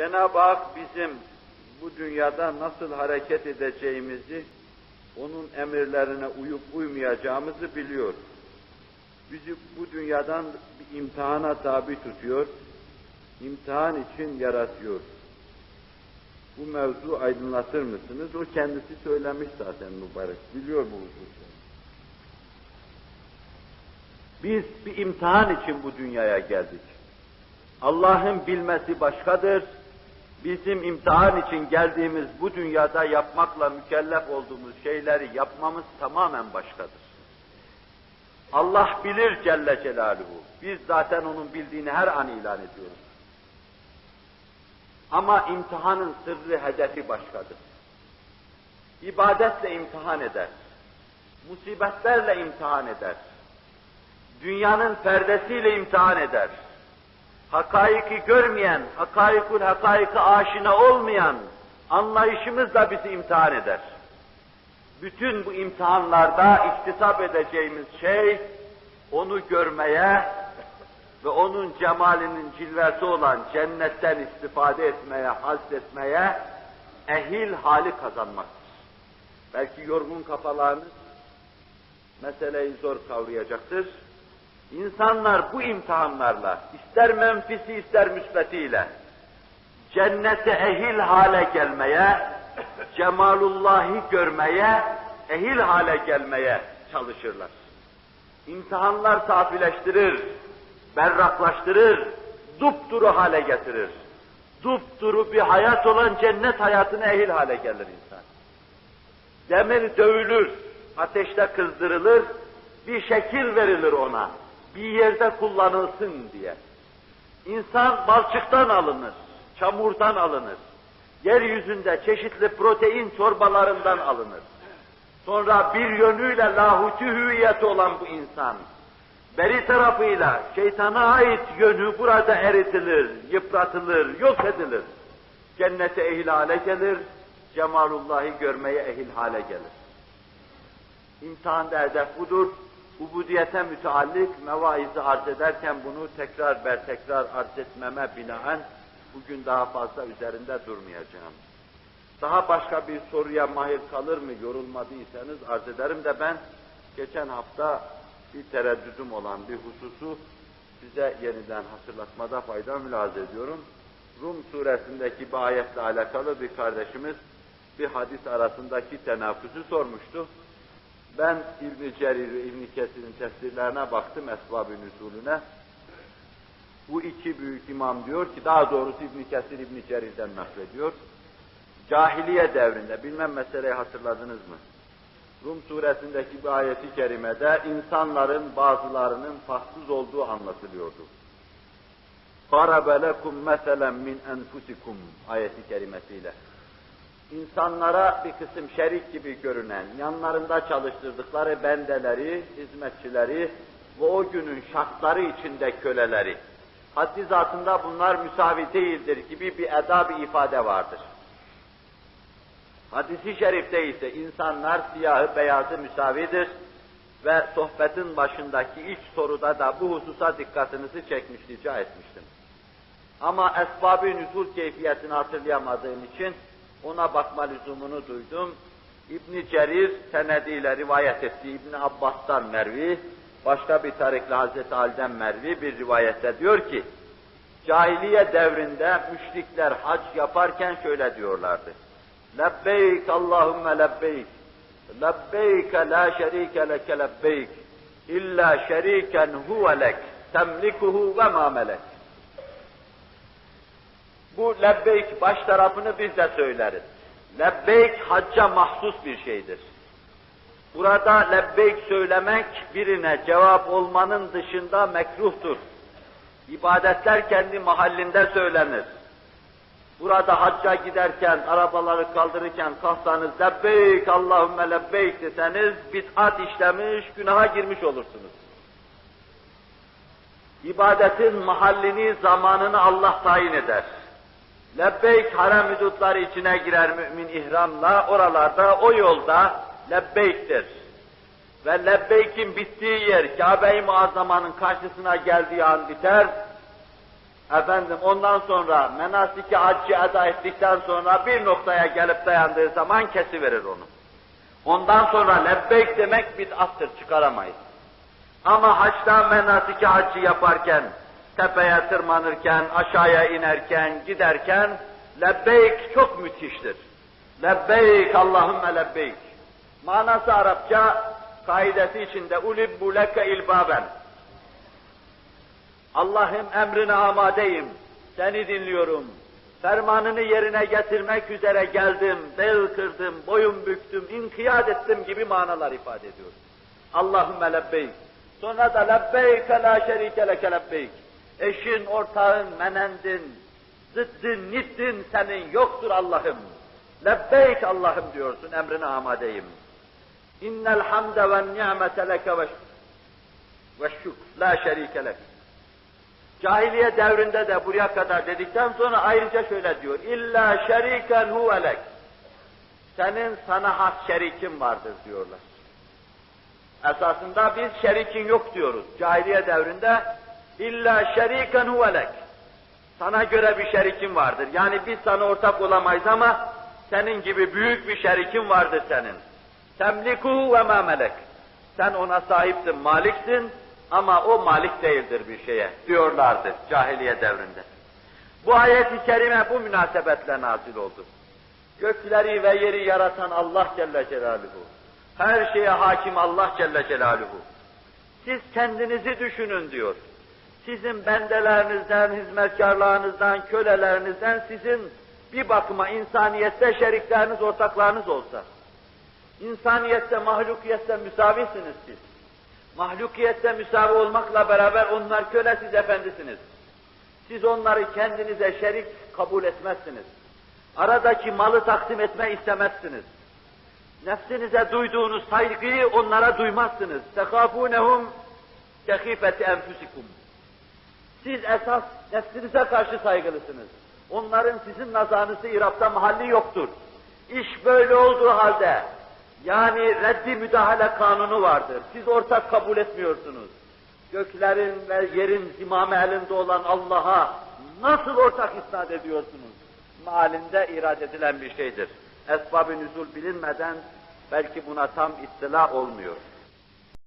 Cenab-ı Hak bizim bu dünyada nasıl hareket edeceğimizi, onun emirlerine uyup uymayacağımızı biliyor. Bizi bu dünyadan bir imtihana tabi tutuyor, imtihan için yaratıyor. Bu mevzu aydınlatır mısınız? O kendisi söylemiş zaten mübarek, biliyor bu hususları. Biz bir imtihan için bu dünyaya geldik. Allah'ın bilmesi başkadır, bizim imtihan için geldiğimiz bu dünyada yapmakla mükellef olduğumuz şeyleri yapmamız tamamen başkadır. Allah bilir Celle Celaluhu. Biz zaten onun bildiğini her an ilan ediyoruz. Ama imtihanın sırrı, hedefi başkadır. İbadetle imtihan eder. Musibetlerle imtihan eder. Dünyanın perdesiyle imtihan eder hakaiki görmeyen, hakaikul hakaika aşina olmayan anlayışımızla bizi imtihan eder. Bütün bu imtihanlarda iktisap edeceğimiz şey, onu görmeye ve onun cemalinin cilvesi olan cennetten istifade etmeye, haz etmeye, ehil hali kazanmaktır. Belki yorgun kafalarınız meseleyi zor kavrayacaktır. İnsanlar bu imtihanlarla, ister menfisi ister müsbetiyle, cennete ehil hale gelmeye, cemalullahı görmeye, ehil hale gelmeye çalışırlar. İmtihanlar safileştirir, berraklaştırır, dupduru hale getirir. Dupduru bir hayat olan cennet hayatına ehil hale gelir insan. Demir dövülür, ateşte kızdırılır, bir şekil verilir ona bir yerde kullanılsın diye. İnsan balçıktan alınır, çamurdan alınır. Yeryüzünde çeşitli protein çorbalarından alınır. Sonra bir yönüyle lahuti hüviyeti olan bu insan, beri tarafıyla şeytana ait yönü burada eritilir, yıpratılır, yok edilir. Cennete ehil hale gelir, cemalullahı görmeye ehil hale gelir. İmtihanda hedef budur, ubudiyete müteallik mevaizi arz ederken bunu tekrar ber tekrar arz etmeme binaen bugün daha fazla üzerinde durmayacağım. Daha başka bir soruya mahir kalır mı yorulmadıysanız arz ederim de ben geçen hafta bir tereddüdüm olan bir hususu size yeniden hatırlatmada fayda mülaz ediyorum. Rum suresindeki bir ayetle alakalı bir kardeşimiz bir hadis arasındaki tenafüsü sormuştu. Ben İbn-i Cerir ve İbn-i Kesir'in tefsirlerine baktım esbab-ı nüzulüne. Bu iki büyük imam diyor ki, daha doğrusu İbn-i Kesir İbn-i Cerir'den naklediyor. Cahiliye devrinde, bilmem meseleyi hatırladınız mı? Rum suresindeki bir ayeti kerimede insanların bazılarının fahtsız olduğu anlatılıyordu. فَرَبَ لَكُمْ مَثَلًا مِنْ أَنْفُسِكُمْ ayeti kerimesiyle insanlara bir kısım şerik gibi görünen, yanlarında çalıştırdıkları bendeleri, hizmetçileri ve o günün şartları içinde köleleri, haddi zatında bunlar müsavi değildir gibi bir eda bir ifade vardır. Hadisi şerifte ise insanlar siyahı beyazı müsavidir ve sohbetin başındaki ilk soruda da bu hususa dikkatinizi çekmiş, rica etmiştim. Ama esbab-ı nüzul keyfiyetini hatırlayamadığım için ona bakma lüzumunu duydum. İbn Cerir senediyle rivayet etti İbn Abbas'tan Mervi, başka bir tarikle Hazreti Ali'den Mervi bir rivayette diyor ki, cahiliye devrinde müşrikler hac yaparken şöyle diyorlardı. Lebbeyk Allahümme lebbeyk. Lebbeyk la şerike leke lebbeyk. İlla şeriken huve lek. Temlikuhu ve ma melek. Bu lebbeyk baş tarafını biz de söyleriz. Lebbeyk hacca mahsus bir şeydir. Burada lebbeyk söylemek birine cevap olmanın dışında mekruhtur. İbadetler kendi mahallinde söylenir. Burada hacca giderken, arabaları kaldırırken kalksanız lebbeyk Allahümme lebbeyk deseniz bid'at işlemiş, günaha girmiş olursunuz. İbadetin mahallini, zamanını Allah tayin eder. Lebbeyk harem hudutları içine girer mümin ihramla, oralarda, o yolda lebbeyktir. Ve lebbeykin bittiği yer, Kabe-i Muazzama'nın karşısına geldiği an biter, Efendim ondan sonra menasiki haccı eda ettikten sonra bir noktaya gelip dayandığı zaman kesiverir onu. Ondan sonra lebbeyk demek bid'attır, çıkaramayız. Ama haçta menasiki haccı yaparken, tepeye tırmanırken, aşağıya inerken, giderken, lebbeyk çok müthiştir. Lebbeyk, Allahümme lebbeyk. Manası Arapça, kaidesi içinde ulibbu leke ilbaben. Allah'ım emrine amadeyim, seni dinliyorum. Fermanını yerine getirmek üzere geldim, bel kırdım, boyun büktüm, inkiyat ettim gibi manalar ifade ediyor. Allahümme lebbeyk. Sonra da lebbeyke la şerike leke lebbeyk. Eşin, ortağın, menendin, zıddın, niddin senin yoktur Allah'ım. Lebbeyk Allah'ım diyorsun, emrine amadeyim. İnnel hamde ve ni'mete leke ve şükr. La şerike lek. Cahiliye devrinde de buraya kadar dedikten sonra ayrıca şöyle diyor. İlla şeriken huvelek. Senin sana has şerikin vardır diyorlar. Esasında biz şerikin yok diyoruz. Cahiliye devrinde illa şeriken huvelek. Sana göre bir şerikin vardır. Yani biz sana ortak olamayız ama senin gibi büyük bir şerikin vardır senin. Temliku ve ma melek. Sen ona sahipsin, maliksin ama o malik değildir bir şeye diyorlardı cahiliye devrinde. Bu ayet-i kerime bu münasebetle nazil oldu. Gökleri ve yeri yaratan Allah Celle Celaluhu. Her şeye hakim Allah Celle Celaluhu. Siz kendinizi düşünün diyor sizin bendelerinizden, hizmetkarlarınızdan, kölelerinizden sizin bir bakıma insaniyette şerikleriniz, ortaklarınız olsa, insaniyette, mahlukiyette müsavisiniz siz. Mahlukiyette müsavi olmakla beraber onlar köle, siz efendisiniz. Siz onları kendinize şerik kabul etmezsiniz. Aradaki malı takdim etme istemezsiniz. Nefsinize duyduğunuz saygıyı onlara duymazsınız. Tekâfûnehum kehîfeti enfüsikum. Siz esas nefsinize karşı saygılısınız. Onların sizin nazarınızda irapta mahalli yoktur. İş böyle olduğu halde, yani reddi müdahale kanunu vardır. Siz ortak kabul etmiyorsunuz. Göklerin ve yerin zimamı elinde olan Allah'a nasıl ortak isnat ediyorsunuz? Malinde irad edilen bir şeydir. Esbab-ı nüzul bilinmeden belki buna tam ittila olmuyor.